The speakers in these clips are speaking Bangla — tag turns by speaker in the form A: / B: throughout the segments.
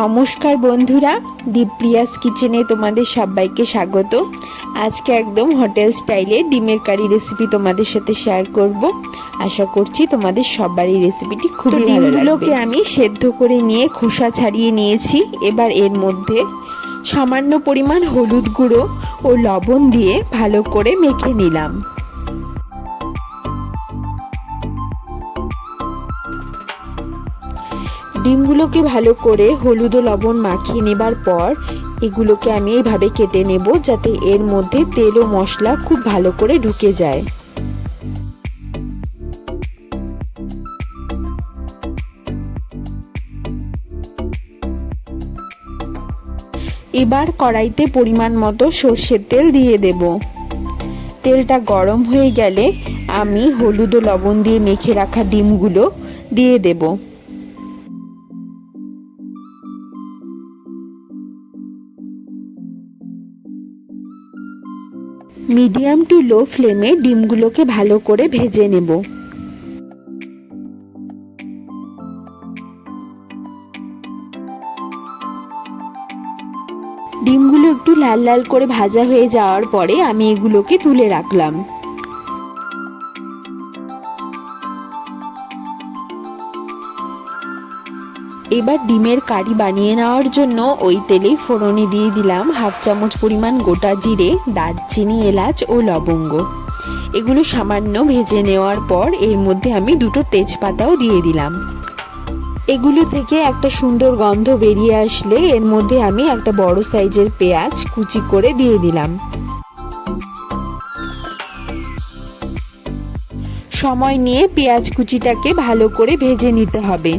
A: নমস্কার বন্ধুরা দীপ্রিয়াস কিচেনে তোমাদের সবাইকে স্বাগত। আজকে একদম হোটেল স্টাইলে ডিমের কারি রেসিপি তোমাদের সাথে শেয়ার করব। আশা করছি তোমাদের সবারই রেসিপিটি খুব লাগবে। আমি সেদ্ধ করে নিয়ে খোসা ছাড়িয়ে নিয়েছি। এবার এর মধ্যে সামান্য পরিমাণ হলুদ গুঁড়ো ও লবণ দিয়ে ভালো করে মেখে নিলাম। ডিমগুলোকে ভালো করে হলুদ ও লবণ মাখিয়ে নেবার পর এগুলোকে আমি এইভাবে কেটে নেব যাতে এর মধ্যে তেল ও মশলা খুব ভালো করে ঢুকে যায়। এবার কড়াইতে পরিমাণ মতো সর্ষের তেল দিয়ে দেব। তেলটা গরম হয়ে গেলে আমি হলুদ ও লবণ দিয়ে মেখে রাখা ডিমগুলো দিয়ে দেবো। মিডিয়াম টু লো ফ্লেমে ডিমগুলোকে ভালো করে ভেজে নেব। ডিমগুলো একটু লাল লাল করে ভাজা হয়ে যাওয়ার পরে আমি এগুলোকে তুলে রাখলাম। এবার ডিমের কারি বানিয়ে নেওয়ার জন্য ওই তেলেই ফোড়নে দিয়ে দিলাম হাফ চামচ পরিমাণ গোটা জিরে, দারচিনি, এলাচ ও লবঙ্গ। এগুলো সামান্য ভেজে নেওয়ার পর এর মধ্যে আমি দুটো তেজপাতাও দিয়ে দিলাম। এগুলো থেকে একটা সুন্দর গন্ধ বেরিয়ে আসলে এর মধ্যে আমি একটা বড় সাইজের পেঁয়াজ কুচি করে দিয়ে দিলাম। সময় নিয়ে পেঁয়াজ কুচিটাকে ভালো করে ভেজে নিতে হবে।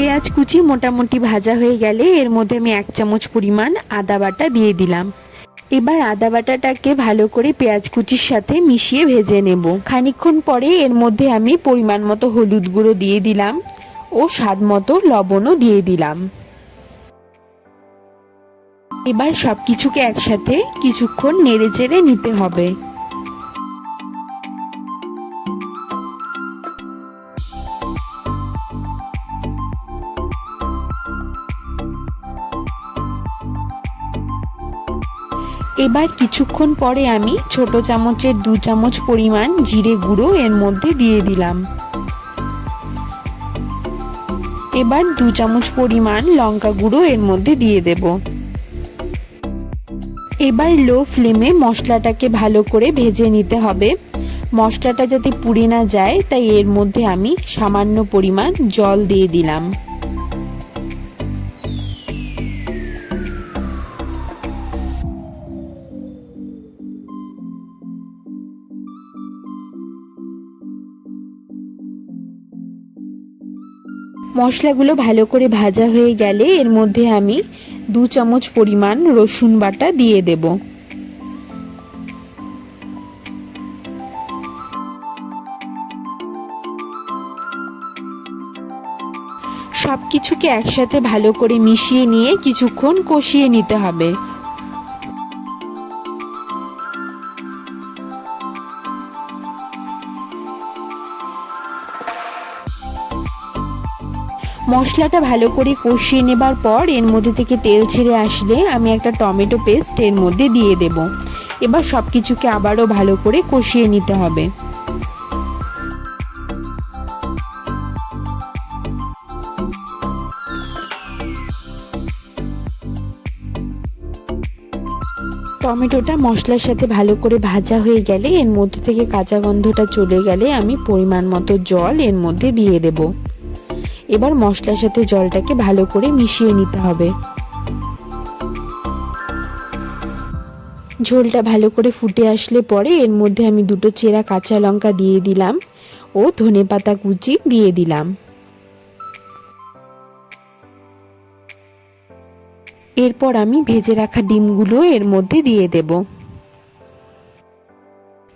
A: পেঁয়াজ কুচি মোটামুটি ভাজা হয়ে গেলে এর মধ্যে আমি এক চামচ পরিমাণ আদা বাটা দিয়ে দিলাম। এবার আদা বাটাটাকে ভালো করে পেঁয়াজ কুচির সাথে মিশিয়ে ভেজে নেব। খানিক্ষণ পরে এর মধ্যে আমি পরিমাণ মতো হলুদ গুঁড়ো দিয়ে দিলাম ও স্বাদ মতো লবণও দিয়ে দিলাম। এবার সব কিছুকে একসাথে কিছুক্ষণ নেড়ে চেড়ে নিতে হবে। এবার কিছুক্ষণ পরে আমি ছোট চামচের দু চামচ পরিমাণ জিরে গুঁড়ো এর মধ্যে দিয়ে দিলাম। এবার দু চামচ পরিমাণ লঙ্কা গুঁড়ো এর মধ্যে দিয়ে দেব। এবার লো ফ্লেমে মশলাটাকে ভালো করে ভেজে নিতে হবে। মশলাটা যাতে পুড়ে না যায়, তাই এর মধ্যে আমি সামান্য পরিমাণ জল দিয়ে দিলাম। মশলাগুলো ভালো করে ভাজা হয়ে গেলে এর মধ্যে আমি দু চামচ পরিমাণ রসুন বাটা দিয়ে দেব। সব কিছুকে একসাথে ভালো করে মিশিয়ে নিয়ে কিছুক্ষণ কষিয়ে নিতে হবে। মশলাটা ভালো করে কষিয়ে নেবার পর এর মধ্যে থেকে তেল ছেড়ে আসলে আমি একটা টমেটো পেস্ট এর মধ্যে দিয়ে দেব। এবার সব কিছুকে আবারও ভালো করে কষিয়ে নিতে হবে। টমেটোটা মশলার সাথে ভালো করে ভাজা হয়ে গেলে এর মধ্যে থেকে কাঁচা গন্ধটা চলে গেলে আমি পরিমাণ মতো জল এর মধ্যে দিয়ে দেবো। এবার মশলার সাথে জলটাকে ভালো করে মিশিয়ে নিতে হবে। ঝোলটা ভালো করে ফুটে আসলে পরে এর মধ্যে আমি দুটো চেরা কাঁচা লঙ্কা দিয়ে দিলাম ও ধনে পাতা কুচি দিয়ে দিলাম। এরপর আমি ভেজে রাখা ডিমগুলো এর মধ্যে দিয়ে দেব।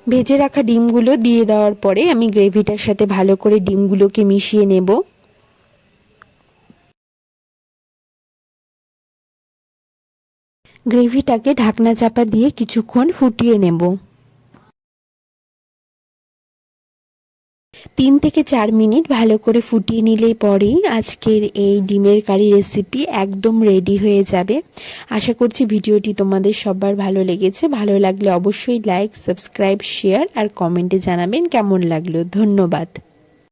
A: ভেজে রাখা ডিমগুলো দিয়ে দেওয়ার পরে আমি গ্রেভিটার সাথে ভালো করে ডিমগুলোকে মিশিয়ে নেব। গ্রেভিটাকে ঢাকনা চাপা দিয়ে কিছুক্ষণ ফুটিয়ে নেব। তিন থেকে চার মিনিট ভালো করে ফুটিয়ে নিলেই পরেই আজকের এই ডিমের কারি রেসিপি একদম রেডি হয়ে যাবে। আশা করছি ভিডিওটি তোমাদের সবার ভালো লেগেছে। ভালো লাগলে অবশ্যই লাইক, সাবস্ক্রাইব, শেয়ার আর কমেন্টে জানাবেন কেমন লাগল। ধন্যবাদ।